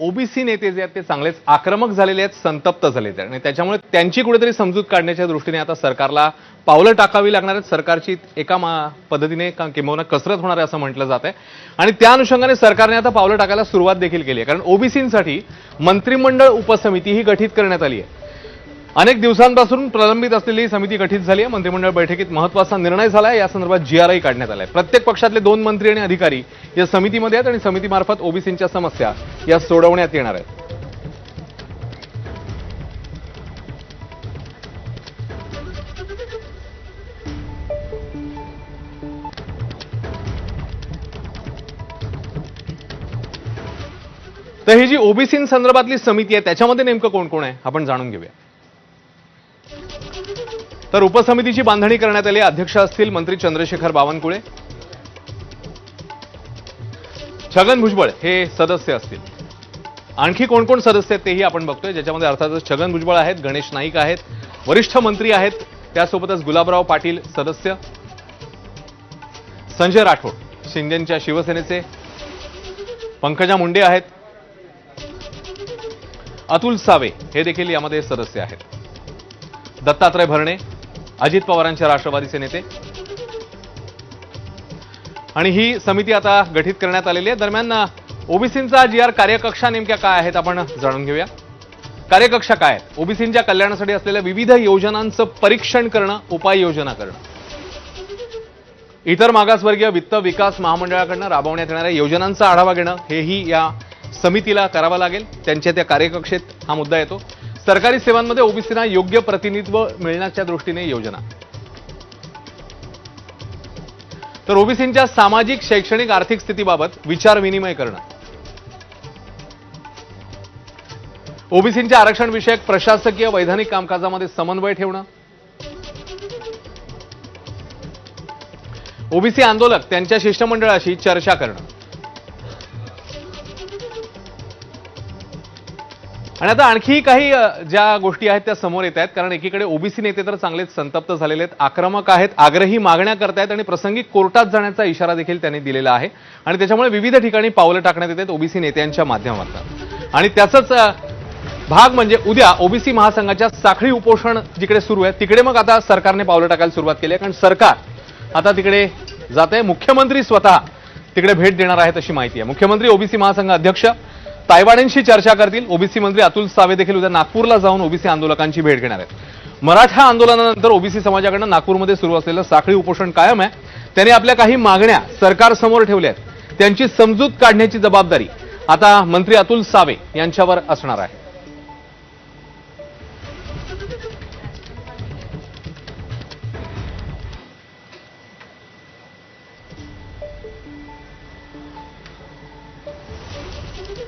OBC नेते जे आहेत ते चांगलेच आक्रमक झालेले आहेत संतप्त झालेले आहेत आणि त्याच्यामुळे त्यांची कुठेतरी समजूत काढण्याच्या दृष्टीने आता सरकारला पावलं टाकावी लागणार आहेत. सरकारची एका मा- पद्धतीने का- किंबहुना कसरत होणार आहे असं म्हटलं जात आहे. आणि त्या अनुषंगाने सरकारने आता पावलं टाकायला सुरुवात देखील केली आहे. कारण ओबीसींसाठी मंत्रिमंडळ उपसमिती ही गठीत करण्यात आली आहे. अनेक दिवसांपासून प्रलंबित असलेली समिती गठीत झाली आहे. मंत्रिमंडळ बैठकीत महत्त्वाचा निर्णय झाला आहे. या संदर्भात जीआरआय काढण्यात आलाय. प्रत्येक पक्षातले दोन मंत्री आणि अधिकारी या समितीमध्ये आहेत आणि समितीमार्फत ओबीसींच्या समस्या या सोडवण्यात येणार आहेत. तर ही जी ओबीसी संदर्भातली समिती आहे त्याच्यामध्ये नेमकं कोण कोण आहे? आपण जाणून घेऊया. तर उपसमितीची बांधणी करण्यात आली. अध्यक्ष असतील मंत्री चंद्रशेखर बावनकुळे. छगन भुजबळ हे सदस्य असतील. आणखी कोण कोण सदस्य आहेत तेही आपण बघतोय. ज्याच्यामध्ये अर्थातच छगन भुजबळ आहेत गणेश नाईक आहेत वरिष्ठ मंत्री आहेत त्यासोबतच गुलाबराव पाटील सदस्य संजय राठोड शिंदेच्या शिवसेनेचे पंकजा मुंडे आहेत अतुल सावे हे देखील यामध्ये सदस्य आहेत. दत्तात्रय भरणे अजित पवारांचे राष्ट्रवादीचे नेते. आणि ही समिती आता गठीत करण्यात आलेली आहे. दरम्यान ओबीसींचा जी आर कार्यकक्षा नेमक्या काय आहेत आपण जाणून घेऊया. कार्यकक्षा काय आहेत? ओबीसींच्या कल्याणासाठी असलेल्या विविध योजनांचं परीक्षण करणं उपाययोजना करणं. इतर मागासवर्गीय वित्त विकास महामंडळाकडनं राबवण्यात येणाऱ्या योजनांचा आढावा घेणं हेही या समितीला करावं लागेल. त्यांच्या त्या कार्यकक्षेत हा मुद्दा येतो. सरकारी सेवांमध्ये ओबीसींना योग्य प्रतिनिधित्व मिळण्याच्या दृष्टीने योजना. तर ओबीसींच्या सामाजिक शैक्षणिक आर्थिक स्थितीबाबत विचार विनिमय करणं. ओबीसींच्या आरक्षण विषयक प्रशासकीय वैधानिक कामकाजामध्ये समन्वय ठेवणं. ओबीसी आंदोलक त्यांच्या शिष्टमंडळाशी चर्चा करणं. आणि आता आणखी काही ज्या गोष्टी आहेत त्या समोर येत आहेत. कारण एकीकडे ओबीसी नेते तर चांगलेच संतप्त झालेले आहेत आक्रमक आहेत आग्रही मागण्या करतायत आणि प्रसंगी कोर्टात जाण्याचा इशारा देखील त्यांनी दिलेला आहे. आणि त्याच्यामुळे विविध ठिकाणी पावलं टाकण्यात येत आहेत ओबीसी नेत्यांच्या माध्यमातून. आणि त्याचाच भाग म्हणजे उद्या ओबीसी महासंघाच्या साखळी उपोषण जिकडे सुरू आहे तिकडे मग आता सरकारने पावलं टाकायला सुरुवात केली आहे. कारण सरकार आता तिकडे जात आहे मुख्यमंत्री स्वतः तिकडे भेट देणार आहेत अशी माहिती आहे. मुख्यमंत्री ओबीसी महासंघ अध्यक्ष तायवाड्यांशी चर्चा करतील. ओबीसी मंत्री अतुल सावे देखील उद्या नागपूरला जाऊन ओबीसी आंदोलकांची भेट घेणार आहेत. मराठा आंदोलनानंतर ओबीसी समाजाकडनं नागपूरमध्ये सुरू असलेलं साखळी उपोषण कायम आहे. त्यांनी आपल्या काही मागण्या सरकारसमोर ठेवल्या आहेत. त्यांची समजूत काढण्याची जबाबदारी आता मंत्री अतुल सावे यांच्यावर असणार आहे.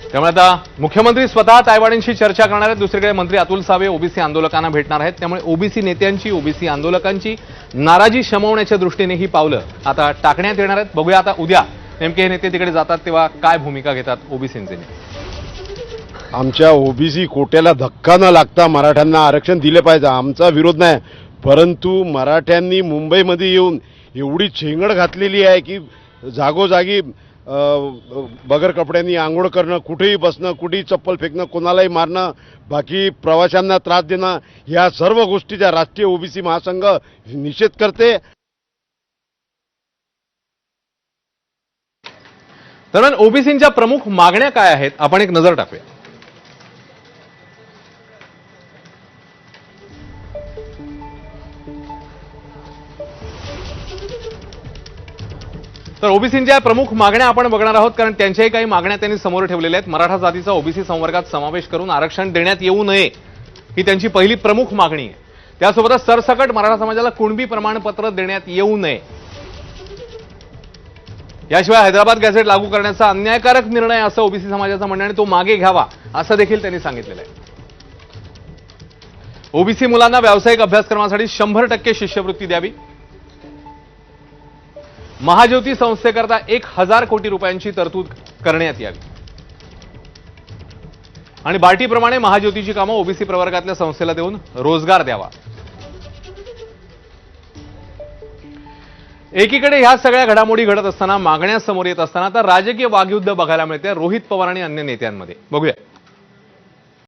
त्यामुळे आता मुख्यमंत्री स्वतः तायवाडींशी चर्चा करणार आहेत. दुसरीकडे मंत्री अतुल सावे ओबीसी आंदोलकांना भेटणार आहेत. त्यामुळे ओबीसी नेत्यांची ओबीसी आंदोलकांची नाराजी शमवण्याच्या दृष्टीने ही पावलं आता टाकण्यात येणार आहेत. बघूया आता उद्या नेमके हे नेते तिकडे जातात तेव्हा काय भूमिका घेतात ओबीसींचे आमच्या ओबीसी कोट्याला धक्का न लागता मराठ्यांना आरक्षण दिले पाहिजे. आमचा विरोध नाही. परंतु मराठ्यांनी मुंबईमध्ये येऊन एवढी छेंगड घातलेली आहे की जागोजागी बगर कपड्यांनी आंघोळ करणं कुठेही बसणं कुठेही चप्पल फेकणं कोणालाही मारणं बाकी प्रवाशांना त्रास देणं या सर्व गोष्टीचा राष्ट्रीय ओबीसी महासंघ निषेध करते. दरम्यान ओबीसींच्या प्रमुख मागण्या काय आहेत? आपण एक नजर टाकूया. तर ओबीसींच्या प्रमुख मागण्या आपण बघणार आहोत कारण त्यांच्याही काही मागण्या त्यांनी समोर ठेवलेल्या आहेत. मराठा जातीचा ओबीसी संवर्गात समावेश करून आरक्षण देण्यात येऊ नये ही त्यांची पहिली प्रमुख मागणी आहे. त्यासोबतच सरसकट मराठा समाजाला कुणबी प्रमाणपत्र देण्यात येऊ नये. याशिवाय हैदराबाद गॅझेट लागू करण्याचा अन्यायकारक निर्णय असं ओबीसी समाजाचं म्हणणं आणि तो मागे घ्यावा असं देखील त्यांनी सांगितलेलं आहे. ओबीसी मुलांना व्यावसायिक अभ्यासक्रमासाठी शंभर टक्के शिष्यवृत्ती द्यावी. महाज्योती संस्थेकरता एक हजार कोटी रुपयांची तरतूद करण्यात यावी. आणि बार्टीप्रमाणे महाज्योतीची कामं ओबीसी प्रवर्गातल्या संस्थेला देऊन रोजगार द्यावा. एकीकडे ह्या सगळ्या घडामोडी घडत असताना मागण्या समोर येत असताना आता राजकीय वागयुद्ध बघायला मिळते रोहित पवार आणि अन्य नेत्यांमध्ये. बघूया.